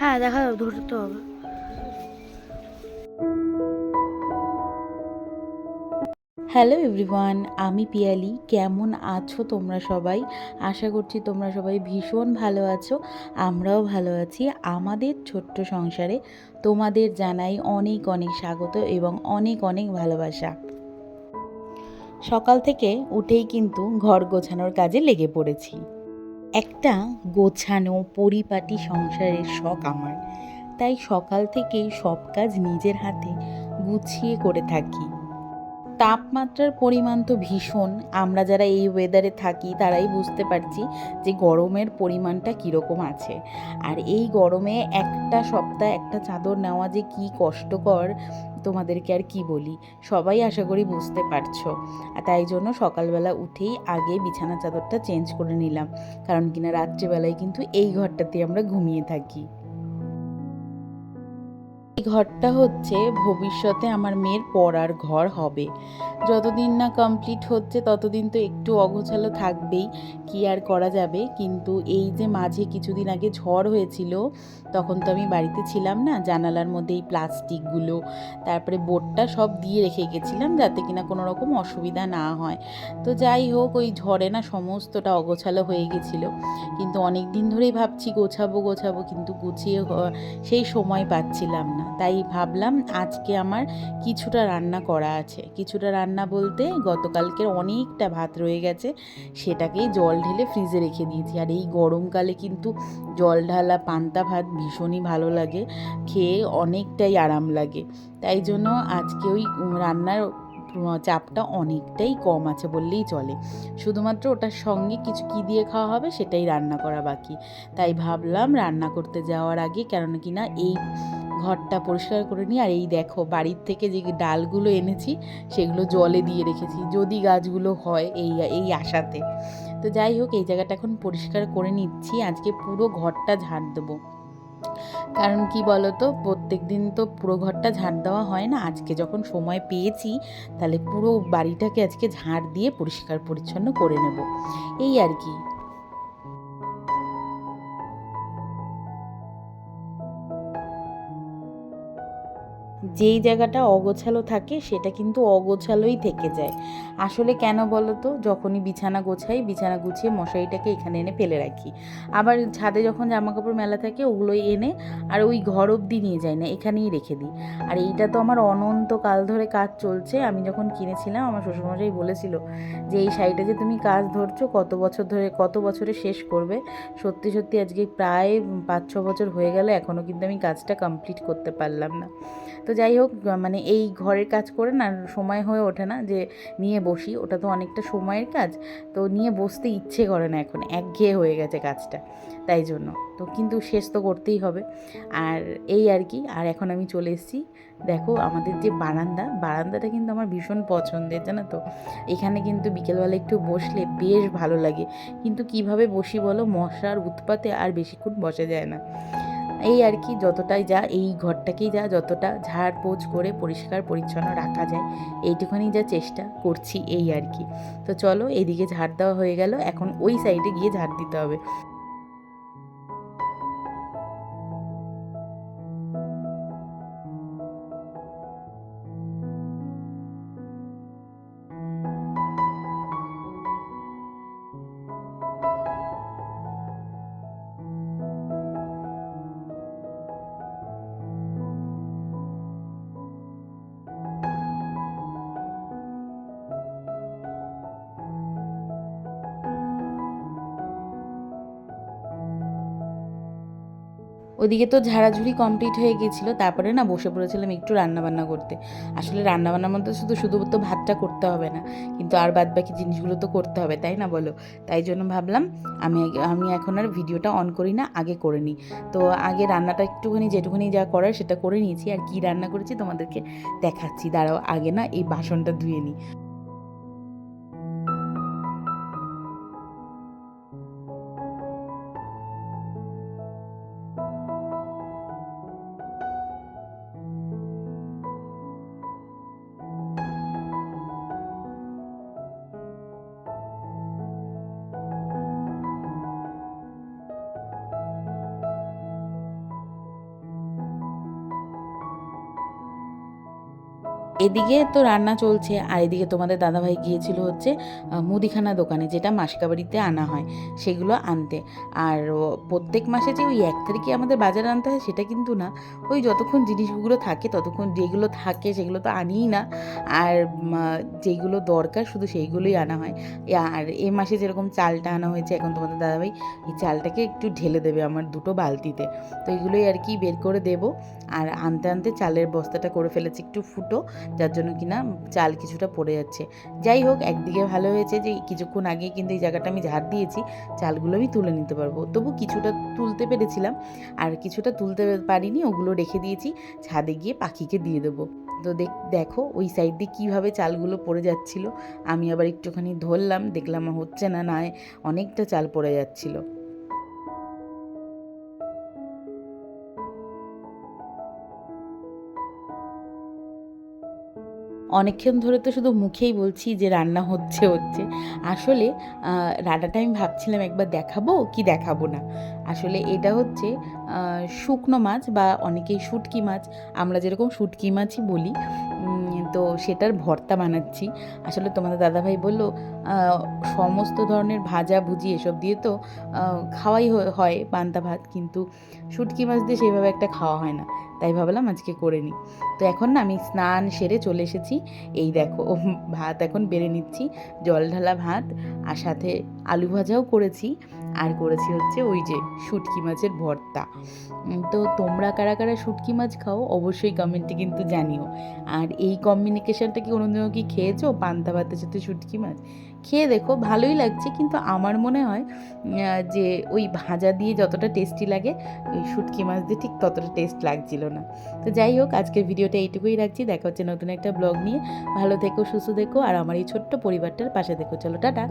হ্যাঁ দেখা যাবে ধরতে হবে। হ্যালো এভরিওয়ান আমি পিয়ালি। কেমন আছো তোমরা সবাই? আশা করছি তোমরা সবাই ভীষণ ভালো আছো, আমরাও ভালো আছি। আমাদের ছোট্ট সংসারে তোমাদের জানাই অনেক অনেক স্বাগত এবং অনেক অনেক ভালোবাসা। সকাল থেকে উঠেই কিন্তু ঘর গোছানোর কাজে লেগে পড়েছি। একটা গোছানো, পরিপাটি সংসারের শখ আমার। তাই সকাল থেকেই সব কাজ নিজের হাতে গুছিয়ে করে থাকি। তাপমাত্রার পরিমাণ তো ভীষণ। আমরা যারা এই ওয়েদারে থাকি, তারাই বুঝতে পারছি যে গরমের পরিমাণটা কীরকম আছে। আর এই গরমে একটা সপ্তাহ একটা চাদর নেওয়া যে কী কষ্টকর, তোমাদেরকে আর কি বলি? সবাই আশা করি বুঝতে পারছ। আর তাই জন্য সকালবেলা উঠেই আগে বিছানা চাদরটা চেঞ্জ করে নিলাম। কারণ কিনা রাত্রিবেলায় কিন্তু এই ঘরটাতে আমরা ঘুমিয়ে থাকি। এই ঘরটা হচ্ছে ভবিষ্যতে আমার মেয়ের পড়ার ঘর হবে। যতদিন না কমপ্লিট হচ্ছে, ততদিন তো একটু অগোছালো থাকবেই, কি আর করা যাবে? কিন্তু এই যে মাঝে কিছুদিন আগে ঝড় হয়েছিল, তখন তো আমি বাড়িতে ছিলাম না, জানালার মধ্যে এই প্লাস্টিকগুলো, তারপরে বোর্ডটা সব দিয়ে রেখে গেছিলাম যাতে কিনা কোনো রকম অসুবিধা না হয়। তো যাই হোক, ওই ঝড়ে না সমস্তটা অগোছালো হয়ে গেছিল। কিন্তু অনেক দিন ধরেই ভাবছি গোছাবো গোছাবো, কিন্তু গুছিয়ে সেই সময় পাচ্ছিলাম না। তাই ভাবলাম আজকে আমার কিছুটা রান্না করা আছে। কিছুটা রান্না বলতে গতকালকের অনেকটা ভাত রয়ে গেছে, সেটাকেই জল ঢেলে ফ্রিজে রেখে দিয়েছি। আর এই গরমকালে কিন্তু জল ঢালা পান্তা ভাত ভীষণই ভালো লাগে, খেয়ে অনেকটাই আরাম লাগে। তাই জন্য আজকে ওই রান্নার চাপটা অনেকটাই কম আছে বললেই চলে। শুধুমাত্র ওটার সঙ্গে কিছু কী দিয়ে খাওয়া হবে সেটাই রান্না করা বাকি। তাই ভাবলাম রান্না করতে যাওয়ার আগে কেন কি না এই ঘরটা পরিষ্কার করে নিই। আর এই দেখো, বাড়ির থেকে যে ডালগুলো এনেছি, সেগুলো জলে দিয়ে রেখেছি। যদি গাছগুলো হয় এই এই আশাতে। তো যাই হোক, এই জায়গাটা এখন পরিষ্কার করে নিচ্ছি। আজকে পুরো ঘরটা ঝাড় দেবো। কারণ কি বলতো প্রত্যেক দিন তো পুরো ঘরটা ঝাড় দেওয়া হয় না। আজকে যখন সময় পেয়েছি, তাহলে পুরো বাড়িটাকে আজকে ঝাড় দিয়ে পরিষ্কার পরিচ্ছন্ন করে নেব। এই আর কি। যেই জায়গাটা অগোছালো থাকে, সেটা কিন্তু অগোছালোই থেকে যায়। আসলে কেন বলো তো যখনই বিছানা গোছাই, বিছানা গুছিয়ে মশারিটাকে এখানে এনে ফেলে রাখি। আবার ছাদে যখন জামা কাপড় মেলা থাকে, ওগুলোই এনে আর ওই ঘর অবধি নিয়ে যাই না, এখানেই রেখে দিই। আর এইটা তো আমার অনন্তকাল ধরে কাজ চলছে। আমি যখন কিনেছিলাম, আমার শ্বশুরমশাই বলেছিল যে, এই শাড়িটা যে তুমি কাজ ধরছো, কত বছর ধরে, কত বছরে শেষ করবে? সত্যি সত্যি আজকে প্রায় পাঁচ, ছ বছর হয়ে গেল এখনও কিন্তু আমি কাজটা কমপ্লিট করতে পারলাম না। তো যাই হোক মানে এই ঘরের কাজ করে না, সময় হয়ে ওঠে না যে নিয়ে বসি। ওটা তো অনেকটা সময়ের কাজ। তো নিয়ে বসতে ইচ্ছে করে না এখন, একঘেয়ে হয়ে গেছে কাজটা, তাই জন্য। তো কিন্তু শেষ তো করতেই হবে। আর এই আর কি, আর এখন আমি চলে এসেছি। দেখো আমাদের যে বারান্দা, বারান্দাটা কিন্তু আমার ভীষণ পছন্দের, জানো তো? এখানে কিন্তু বিকেলবেলা একটু বসলে বেশ ভালো লাগে। কিন্তু কীভাবে বসি বলো, মশার উৎপাতে আর বেশিক্ষণ বসা যায় না। এই আর কি যতটাই যা, এই ঘরটাকেই যা, যতটা ঝাড় পোছ করে পরিষ্কার পরিচ্ছন্ন রাখা যায়, এইটুখানি যা চেষ্টা করছি এই আর কি। তো চলো, এদিকে ঝাড় দেওয়া হয়ে গেল, এখন ওই সাইডে গিয়ে ঝাড় দিতে হবে। ওদিকে তো ঝাড়াঝুড়ি কমপ্লিট হয়ে গেছিল তারপরে না বসে পড়েছিলাম একটু রান্নাবান্না করতে। আসলে রান্নাবান্নার মধ্যে শুধু শুধু তো ভাতটা করতে হবে না, কিন্তু আর বাদ বাকি জিনিসগুলো তো করতে হবে, তাই না বলো? তাই জন্য ভাবলাম আমি আমি এখন আর ভিডিওটা অন করি না, আগে করে নিই। তো আগে রান্নাটা একটুখানি যেটুকুনি যা করার সেটা করে নিয়েছি, আর কি রান্না করেছি তোমাদেরকে দেখাচ্ছি। দাঁড়াও, আগে না এই বাসনটা ধুয়ে নিই। এদিকে তো রান্না চলছে, আর এদিকে তোমাদের দাদাভাই গিয়েছিল হচ্ছে মুদিখানা দোকানে যেটা মাসকাবাড়িতে আনা হয়, সেগুলো আনতে। আর প্রত্যেক মাসে যে ওই এক তারিখে আমাদের বাজারে আনতে হয়, সেটা কিন্তু না। ওই যতক্ষণ জিনিসগুলো থাকে, ততক্ষণ যেগুলো থাকে, সেগুলো তো আনিই না। আর যেগুলো দরকার শুধু সেইগুলোই আনা হয়। আর এ মাসে যেরকম চালটা আনা হয়েছে, এখন তোমাদের দাদাভাই এই চালটাকে একটু ঢেলে দেবে আমার দুটো বালতিতে। তো এগুলোই আর কি বের করে দেব। আর আনতে আনতে চালের বস্তাটা করে ফেলেছি, একটু ফুটো। যার জন্য কিনা চাল কিছুটা পড়ে যাচ্ছে। যাই হোক, একদিকে ভালো হয়েছে যে কিছুক্ষণ আগে কিন্তু এই জায়গাটা আমি ঝাড় দিয়েছি, চালগুলো আমি তুলে নিতে পারব। তবু কিছুটা তুলতে পেরেছিলাম, আর কিছুটা তুলতে পারিনি, ওগুলো রেখে দিয়েছি, ছাদে গিয়ে পাখিকে দিয়ে দেবো। তো দেখ ওই সাইড দিয়ে কীভাবে চালগুলো পড়ে যাচ্ছিল। আমি আবার একটুখানি ধরলাম, দেখলাম হচ্ছে না না অনেকটা চাল পড়ে যাচ্ছিল। অনেকক্ষণ ধরে তো শুধু মুখেই বলছি যে রান্না হচ্ছে হচ্ছে। আসলে রান্নাটা আমি ভাবছিলাম একবার দেখাবো কি দেখাবো না। আসলে এটা হচ্ছে শুকনো মাছ বা অনেকেই শুটকি মাছ, আমরা যেরকম শুটকি মাছই বলি তো সেটার ভর্তা বানাচ্ছি। আসলে তোমাদের দাদাভাই বলল সমস্ত ধরনের ভাজা, ভুজি এসব দিয়ে তো খাওয়াই হয় পান্তা ভাত, কিন্তু শুটকি মাছ দিয়ে সেইভাবে একটা খাওয়া হয় না। তাই ভাবলাম আজকে করে নিই। তো এখন না আমি স্নান সেরে চলে এসেছি। এই দেখো ভাত এখন বেড়ে নিচ্ছি, জল ঢালা ভাত, আর সাথে আলু ভাজাও করেছি। আর করেছি হচ্ছে ওই যে শুটকি মাছের ভর্তা। তো তোমরা কারা কারা শুটকি মাছ খাও অবশ্যই কমেন্টে কিন্তু জানিও। আর এই কম্বিনিকেশনটা কি কোনোদিনও কি খেয়েছো? পান্তা ভাতের সাথে শুটকি মাছ? খেয়ে দেখো ভালোই লাগছে। কিন্তু আমার মনে হয় যে ওই ভাজা দিয়ে যতটা টেস্টি লাগে ওই শুটকি মাছ দিয়ে ঠিক ততটা টেস্ট লাগছিল না। তো যাই হোক আজকের ভিডিওটা এইটুকুই রাখছি। দেখা হচ্ছে নতুন একটা ব্লগ নিয়ে। ভালো থেকো সুস্থ থেকো। আর আমার এই ছোট্ট পরিবারটার পাশে দেখো চলো টাটা।